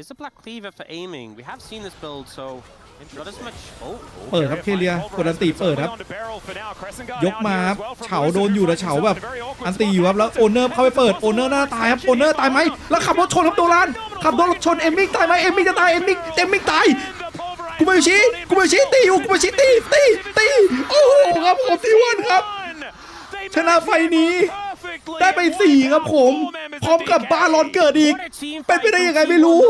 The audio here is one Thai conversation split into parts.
t h s a Black Cleaver for aiming. We have seen this build, so not as much. Oh, เปิดครับเคเลียกดอันตีเปิดครับ ยกมาครบเฉาโดนอยู่แล้วเฉาแบบอันตีอยู่ครับแล้วโอนเนอร์เข้าไปเปิดโอนเนอร์หน้าตายครับโอนเนอร์ตายไหมแล้วขับรถชนครับัวรันขับรถชนเอมมิกตายไหมเอมมิกจะตายเอมมิกเอมมิกตายกูไม่ชี้กูไม่ชี้ตีอยู่กูไม่ชี้ตีตีตีโอ้โหครับผมทีวันครับ ชนะไฟนี้ได้ไปสี่ครับผมพร้อมกับบาลอนเกิดอีก เป็นไปได้ยังไงไม่รู้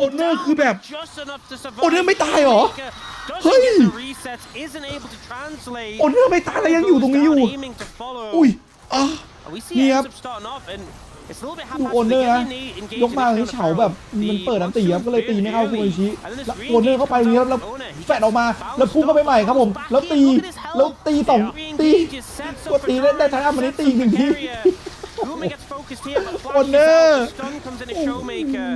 โอเนอร์คือแบบ โอเนอร์ไม่ตายหรอ เฮ้ย โอเนอร์ไม่ตายแล้วยังอยู่ตรงนี้อยู่ อุ้ยอ่ะนี่ครับ ดูโอนเนอร์นะยกมาเฉาแบบมันเปิดน้ำตีครับ ก็เลยตีไม่เข้าคุอชช้แล้วโอนเนอร์เข้าไปนี้แล้วแฝดออกมาแล้วพุ่งเข้าไปใหม่ครับผม แล้วตี แล้วตีสองตีก็ตีได้ทั้งอันนี้ตีหนึ่งที Guma gets focused here, but Flash oh, no. stun comes in a showmaker,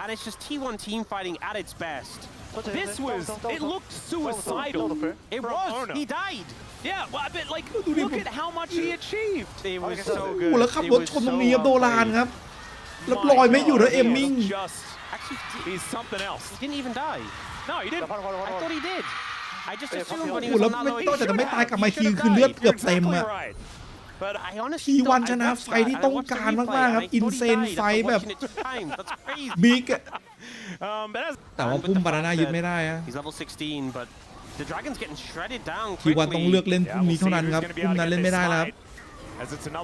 and it's just T1 team fighting at its best. This was, it looked suicidal. It was, he died. Yeah, well, but like, look at how much he achieved. It was so good. แล้วขับรถชนตรงนี้ครับโดรานครับแล้วลอยไม่อยู่นะเอมมิ่ง Actually, he's something else. He didn't even die. No, he didn't. I thought he did. I just assumed when he was on that low, he should have. He should have died. You're exactly right. ทีวันชนะไฟที่ต้องการมากๆครับ อินเซนไฟแบบบิ๊กแต่ว่าพุ่มบานาน่ายึดไม่ได้อะทีวันต้องเลือกเล่นพุ่มนี้เท่านั้นครับพุ่มนั้นเล่นไม่ได้แล้ว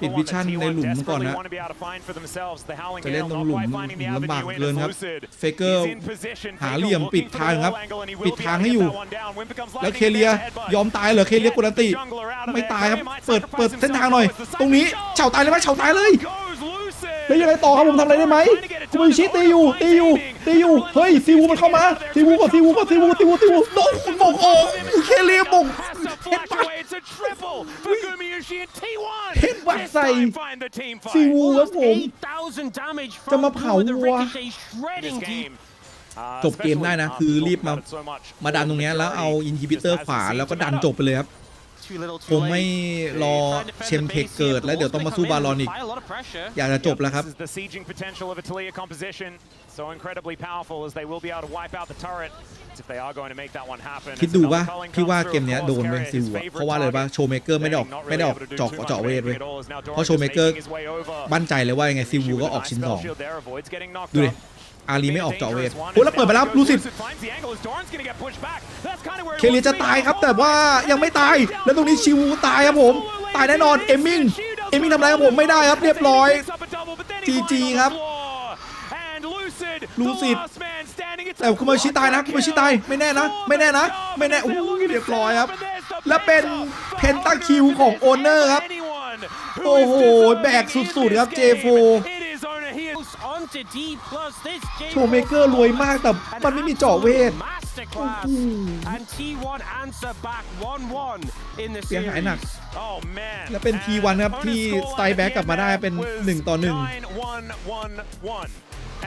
ปิดวิชั่นในหลุมก่อนนะจะเล่นตรงหลุมลำบากเลยครับเฟเกอร์หาเหลี่ยมปิดทางครับ ปิดทางให้อยู่ แล้วเคเลีย ยอมตายเหรอเคเลียกุลันติ ไม่ตายครับ เปิดเปิดเส้นทางหน่อย ตรงนี้เฉาตายเลยไหมเฉาตายเลยไล่ยังไงต่อครับผมทำอะไรได้ไหมคุณมิช้ตีอยู่ตีอยู่ตีอยู่เฮ้ยซีวูมันเข้ามาซีวูก่อนซีวูก่อนซีวูซีวูซีวูโดนคุณบอกโอ้เคเลียบอกเฮ็นปิเพ็รวัดใส่ซีวูครับผม จะมาเผาวัวจบเกมได้นะ คือรีบมามาดันตรงนี้แล้วเอาอินฮิบิเตอร์ขวา แล้วก็ดันจบไปเลยครับคงไม่รอเชมเพกเกิดแล้ว เดี๋ยวต้องมาสู้บาลอนอีก อยากจะจบแล้วครับ คิดดูว่าพี่ว่าเกมนี้โดนเวซิวเพราะว่าเลยว่าโชเมเกอร์ไม่ได้ออกไม่ได้ออกจอกเจาะเวทเลยเพราะโชเมเกอร์บั่นใจเลยว่ายังไงซิวก็ออกชิ้นสองดูดิอารีไม่ออกเจาเวทโอ้แล้วเปิดไปแล้วลูสิเคลียจะตายครับแต่ว่ายังไม่ตายแล้วตรงนี้ชิวูตายครับผม ตายแน่นอนเอมมิงเอมมิงทำอะไรครับผมไม่ได้ครับเรียบร้อยจีจีครับลูสิแต่คุณมาชิตายนะคุณมาชิตายไม่แน่นะไม่แน่นะไม่แน่โอ้หเรียบร้อยครับและเป็นเพนตาคิวของโอนเนอร์ครับโอ้โหแบกสุดๆครับเจโฟโชว์เมเกอร์รวยมากแต่มันไม่มีเจาะเวทเสียหายหนัก และเป็น T1 ครับที่สไตล์แบ็กกลับมาได้เป็น 1 ต่อ1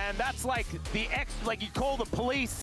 And that's like the ex, like you call the police